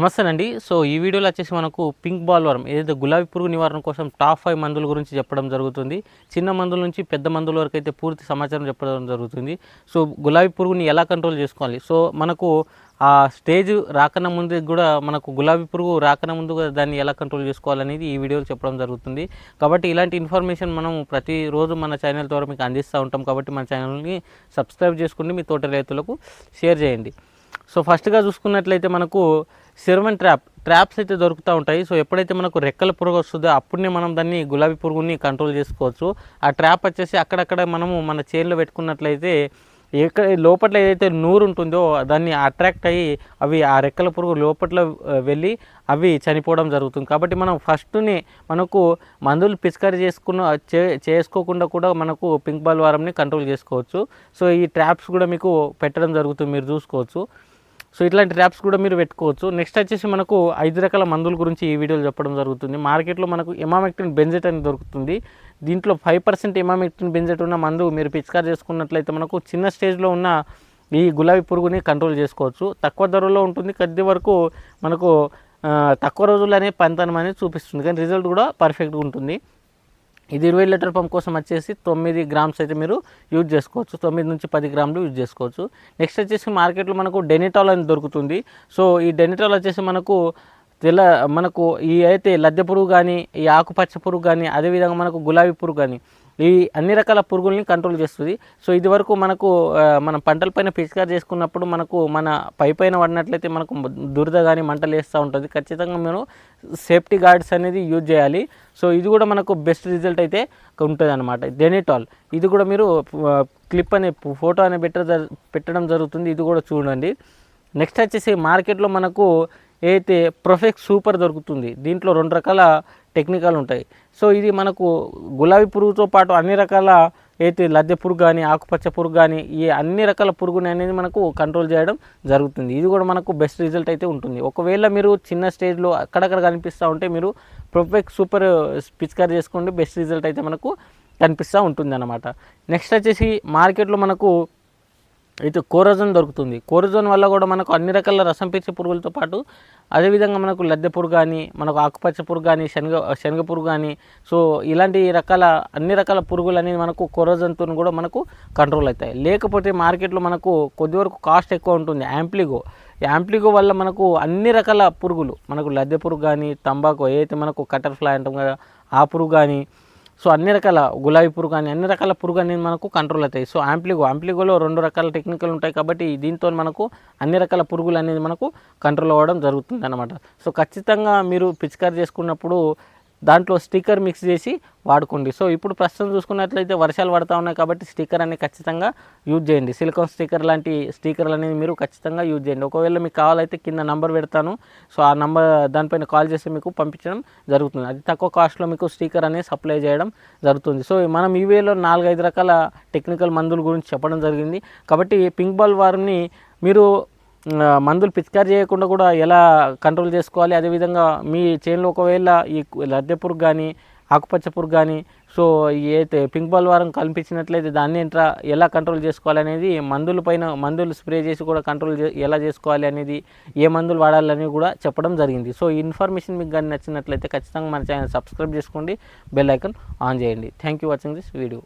నమస్తే అండి సో ఈ వీడియోలో వచ్చేసి మనకు పింక్ బాల్ వరం ఏదైతే గులాబీ పురుగు నివారణ కోసం టాప్ ఫైవ్ మందుల గురించి చెప్పడం జరుగుతుంది. చిన్న మందుల నుంచి పెద్ద మందుల వరకు అయితే పూర్తి సమాచారం చెప్పడం జరుగుతుంది. సో గులాబీ పురుగుని ఎలా కంట్రోల్ చేసుకోవాలి? సో మనకు ఆ స్టేజ్ రాకన ముందు కూడా మనకు గులాబీ పురుగు రాకన ముందు దాన్ని ఎలా కంట్రోల్ చేసుకోవాలనేది ఈ వీడియోలో చెప్పడం జరుగుతుంది. కాబట్టి ఇలాంటి ఇన్ఫర్మేషన్ మనం ప్రతిరోజు మన ఛానల్ ద్వారా మీకు అందిస్తూ ఉంటాం. కాబట్టి మన ఛానల్ని సబ్స్క్రైబ్ చేసుకుని మీ తోట రైతులకు షేర్ చేయండి. సో ఫస్ట్గా చూసుకున్నట్లయితే మనకు సిరవన్ ట్రాప్ ట్రాప్స్ అయితే దొరుకుతూ ఉంటాయి. సో ఎప్పుడైతే మనకు రెక్కల పురుగు వస్తుందో అప్పుడే మనం దాన్ని గులాబీ పురుగుని కంట్రోల్ చేసుకోవచ్చు. ఆ ట్రాప్ వచ్చేసి అక్కడక్కడ మనము మన చేన్లో పెట్టుకున్నట్లయితే ఎక్కడ లోపల ఏదైతే నూరు ఉంటుందో దాన్ని అట్రాక్ట్ అయ్యి అవి ఆ రెక్కల పురుగు లోపల వెళ్ళి అవి చనిపోవడం జరుగుతుంది. కాబట్టి మనం ఫస్ట్ని మనకు మందులు పిచికారీ చేసుకున్న చే చేసుకోకుండా కూడా మనకు పింక్ బాల్ వారంని కంట్రోల్ చేసుకోవచ్చు. సో ఈ ట్రాప్స్ కూడా మీకు పెట్టడం జరుగుతుంది మీరు చూసుకోవచ్చు. సో ఇట్లాంటి ట్రాప్స్ కూడా మీరు పెట్టుకోవచ్చు. నెక్స్ట్ వచ్చేసి మనకు ఐదు రకాల మందుల గురించి ఈ వీడియోలో చెప్పడం జరుగుతుంది. మార్కెట్లో మనకు ఎమామెక్టిన్ బెంజెట్ అని దొరుకుతుంది. దీంట్లో ఫైవ్ పర్సెంట్ ఎమామెక్టిన్ బెంజెట్ ఉన్న మందు మీరు పిచికారి చేసుకున్నట్లయితే మనకు చిన్న స్టేజ్లో ఉన్న ఈ గులాబీ పురుగుని కంట్రోల్ చేసుకోవచ్చు. తక్కువ ధరలో ఉంటుంది. కొద్ది వరకు మనకు తక్కువ రోజుల్లోనే పంతనం అనేది చూపిస్తుంది. కానీ రిజల్ట్ కూడా పర్ఫెక్ట్గా ఉంటుంది. ఇది ఇరవై లీటర్ పంప్ కోసం వచ్చేసి తొమ్మిది గ్రామ్స్ అయితే మీరు యూజ్ చేసుకోవచ్చు. తొమ్మిది నుంచి పది గ్రాములు యూజ్ చేసుకోవచ్చు. నెక్స్ట్ వచ్చేసి మార్కెట్లో మనకు డెనిటాల్ అని దొరుకుతుంది. సో ఈ డెనిటాల్ వచ్చేసి మనకు తెల్ల మనకు ఈ అయితే లద్దె పురుగు కానీ ఈ ఆకుపచ్చ పురుగు కానీ అదేవిధంగా మనకు గులాబీ పురుగు కానీ ఈ అన్ని రకాల పురుగుల్ని కంట్రోల్ చేస్తుంది. సో ఇది వరకు మనకు మన పంటల పంటలపైన పిచికారి చేసుకున్నప్పుడు మనకు మన పై పైన పడినట్లయితే మనకు దురద కానీ మంటలు వేస్తూ ఉంటుంది. ఖచ్చితంగా మనం సేఫ్టీ గార్డ్స్ అనేది యూజ్ చేయాలి. సో ఇది కూడా మనకు బెస్ట్ రిజల్ట్ అయితే ఉంటుంది అనమాట డెనిటాల్ ఇది కూడా మీరు క్లిప్ అనే ఫోటో అనే పెట్ట పెట్టడం జరుగుతుంది. ఇది కూడా చూడండి. నెక్స్ట్ వచ్చేసి మార్కెట్లో మనకు అయితే ప్రొఫెక్ట్ సూపర్ దొరుకుతుంది దీంట్లో రెండు రకాల టెక్నికల్ ఉంటాయి. సో ఇది మనకు గులాబీ పురుగుతో పాటు అన్ని రకాల అయితే లద్దె పురుగు కానీ ఆకుపచ్చ పురుగు కానీ ఈ అన్ని రకాల పురుగుని అనేది మనకు కంట్రోల్ చేయడం జరుగుతుంది. ఇది కూడా మనకు బెస్ట్ రిజల్ట్ అయితే ఉంటుంది. ఒకవేళ మీరు చిన్న స్టేజ్లో అక్కడక్కడ కనిపిస్తూ ఉంటే మీరు ప్రొఫెక్ట్ సూపర్ పిచికారి చేసుకోండి బెస్ట్ రిజల్ట్ అయితే మనకు కనిపిస్తూ ఉంటుంది అన్నమాట నెక్స్ట్ వచ్చేసి మార్కెట్లో మనకు అయితే కోరజన్ దొరుకుతుంది. కోరజన్ వల్ల కూడా మనకు అన్ని రకాల రసం పీల్చే పురుగులతో పాటు అదేవిధంగా మనకు లద్దె పురుగు కానీ మనకు ఆకుపచ్చ పురుగు కానీ శనగ శనగ పురుగు కానీ సో ఇలాంటి రకాల అన్ని రకాల పురుగులు అనేది మనకు కోరజోన్తో కూడా మనకు కంట్రోల్ అవుతాయి. లేకపోతే మార్కెట్లో మనకు కొద్ది వరకు కాస్ట్ ఎక్కువ ఉంటుంది. యాంప్లిగో యాంప్లిగో వల్ల మనకు అన్ని రకాల పురుగులు మనకు లద్దె పురుగు కానీ తంబాకు ఏదైతే మనకు కటర్ ఫ్లై అంటాం కదా ఆ పురుగు కానీ సో అన్ని రకాల గులాబీ పురుగు కానీ అన్ని రకాల పురుగు అనేది మనకు కంట్రోల్ అవుతాయి. సో ఆంప్లిగో ఆంప్లిగోలో రెండు రకాల టెక్నికల్ ఉంటాయి కాబట్టి దీంతో మనకు అన్ని రకాల పురుగులు అనేది మనకు కంట్రోల్ అవ్వడం జరుగుతుంది అనమాట సో ఖచ్చితంగా మీరు పిచికారి చేసుకున్నప్పుడు దాంట్లో స్టిక్కర్ మిక్స్ చేసి వాడుకోండి. సో ఇప్పుడు ప్రస్తుతం చూసుకున్నట్లయితే వర్షాలు పడతా ఉన్నాయి కాబట్టి స్టిక్కర్ అనేది ఖచ్చితంగా యూజ్ చేయండి. సిలికాన్ స్టిక్కర్ లాంటి స్టిక్కర్లు అనేది మీరు ఖచ్చితంగా యూజ్ చేయండి. ఒకవేళ మీకు కావాలైతే కింద నంబర్ పెడతాను. సో ఆ నంబర్ దానిపైన కాల్ చేసి మీకు పంపించడం జరుగుతుంది. అది తక్కువ కాస్ట్లో మీకు స్టిక్కర్ అనేది సప్లై చేయడం జరుగుతుంది. సో మనం ఈవేలో నాలుగైదు రకాల టెక్నికల్ మందుల గురించి చెప్పడం జరిగింది. కాబట్టి పింక్ బాల్ వారిని మీరు మందులు పిచికారి చేయకుండా కూడా ఎలా కంట్రోల్ చేసుకోవాలి? అదేవిధంగా మీ చేనులో ఒకవేళ ఈ లద్దె పురుగు కానీ ఆకుపచ్చ పురుగు కానీ సో ఏదైతే పింక్ బాల్ వారం కల్పించినట్లయితే దాన్ని ఏంట్రా ఎలా కంట్రోల్ చేసుకోవాలి అనేది మందుల పైన మందులు స్ప్రే చేసి కూడా కంట్రోల్ ఎలా చేసుకోవాలి అనేది ఏ మందులు వాడాలని కూడా చెప్పడం జరిగింది. సో ఈ ఇన్ఫర్మేషన్ మీకు కానీ నచ్చినట్లయితే ఖచ్చితంగా మన ఛానల్ సబ్స్క్రైబ్ చేసుకోండి. బెల్ ఐకన్ ఆన్ చేయండి. Thank you watching this video.